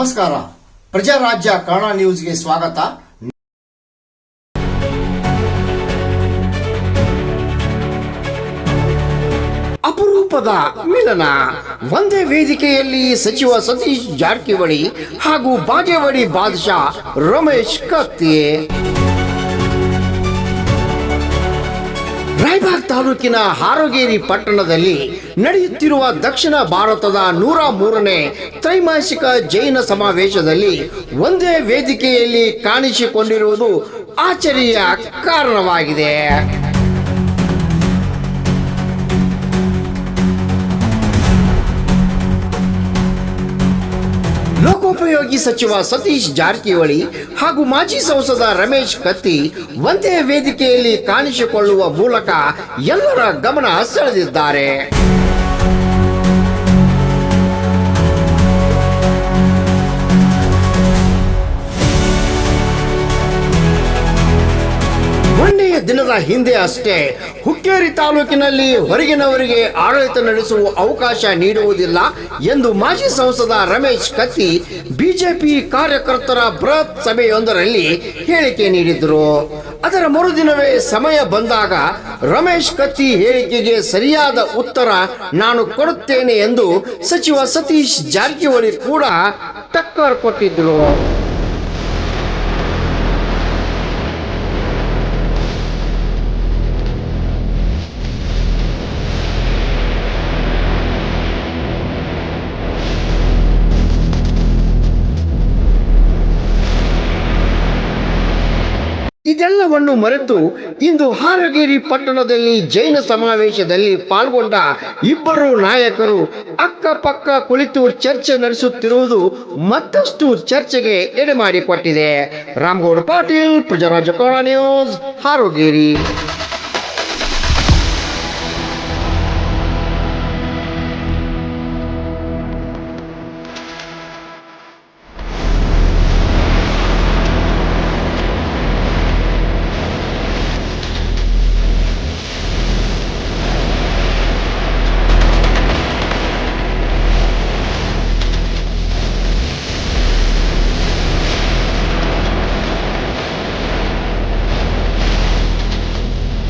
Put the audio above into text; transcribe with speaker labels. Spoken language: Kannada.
Speaker 1: ನಮಸ್ಕಾರ. ಪ್ರಜಾರಾಜ್ಯ ಕನ್ನಡ ನ್ಯೂಸ್ಗೆ ಸ್ವಾಗತ.
Speaker 2: ಅಪರೂಪದ ಮಿಲನ. ಒಂದೇ ವೇದಿಕೆಯಲ್ಲಿ ಸಚಿವ ಸತೀಶ್ ಜಾರಕಿಹೊಳಿ ಹಾಗೂ ಬಾಗೇವಾಡಿ ಬಾದಶಾ ರಮೇಶ್ ಕತ್ತಿ. ರಾಯಬಾಗ್ ತಾಲೂಕಿನ ಹಾರೋಗೇರಿ ಪಟ್ಟಣದಲ್ಲಿ ನಡೆಯುತ್ತಿರುವ ದಕ್ಷಿಣ ಭಾರತದ ನೂರ ಮೂರನೇ ತ್ರೈಮಾಸಿಕ ಜೈನ ಸಮಾವೇಶದಲ್ಲಿ ಒಂದೇ ವೇದಿಕೆಯಲ್ಲಿ ಕಾಣಿಸಿಕೊಂಡಿರುವುದು ಆಚರಿಯ ಕಾರಣವಾಗಿದೆ. ಲೋಕೋಪಯೋಗಿ ಸಚಿವ ಸತೀಶ್ ಜಾರಕಿಹೊಳಿ ಹಾಗೂ ಮಾಜಿ ಸಂಸದ ರಮೇಶ್ ಕತ್ತಿ ಒಂದೇ ವೇದಿಕೆಯಲ್ಲಿ ಕಾಣಿಸಿಕೊಳ್ಳುವ ಮೂಲಕ ಎಲ್ಲರ ಗಮನ ಸೆಳೆದಿದ್ದಾರೆ. ದಿನದ ಹಿಂದೆ ಅಷ್ಟೇ ಹುಕ್ಕೇರಿ ತಾಲೂಕಿನಲ್ಲಿ ಹೊರಗಿನವರಿಗೆ ಆಡಳಿತ ನಡೆಸುವ ಅವಕಾಶ ನೀಡುವುದಿಲ್ಲ ಎಂದು ಮಾಜಿ ಸಂಸದ ರಮೇಶ್ ಕತ್ತಿ ಬಿಜೆಪಿ ಕಾರ್ಯಕರ್ತರ ಬೃಹತ್ ಸಭೆಯೊಂದರಲ್ಲಿ ಹೇಳಿಕೆ ನೀಡಿದರು. ಅದರ ಮರುದಿನವೇ ಸಮಯ ಬಂದಾಗ ರಮೇಶ್ ಕತ್ತಿ ಹೇಳಿಕೆಗೆ ಸರಿಯಾದ ಉತ್ತರ ನಾನು ಕೊಡುತ್ತೇನೆ ಎಂದು ಸಚಿವ ಸತೀಶ್ ಜಾರಕಿಹೊಳಿ ಕೂಡ ಟಕ್ಕರ್ ಕೊಟ್ಟಿದ್ರು. ಇದೆಲ್ಲವನ್ನು ಮರೆತು ಇಂದು ಹಾರಗೇರಿ ಪಟ್ಟಣದಲ್ಲಿ ಜೈನ ಸಮಾವೇಶದಲ್ಲಿ ಪಾಲ್ಗೊಂಡ ಇಬ್ಬರು ನಾಯಕರು ಅಕ್ಕಪಕ್ಕ ಕುಳಿತು ಚರ್ಚೆ ನಡೆಸುತ್ತಿರುವುದು ಮತ್ತಷ್ಟು ಚರ್ಚೆಗೆ ಎಡೆ ಮಾಡಿಕೊಟ್ಟಿದೆ ರಾಮಗೌಡ ಪಾಟೀಲ್ ಪ್ರಜಾರಾಜ ಕನ್ನಡ ನ್ಯೂಸ್, ಹಾರೋಗೇರಿ.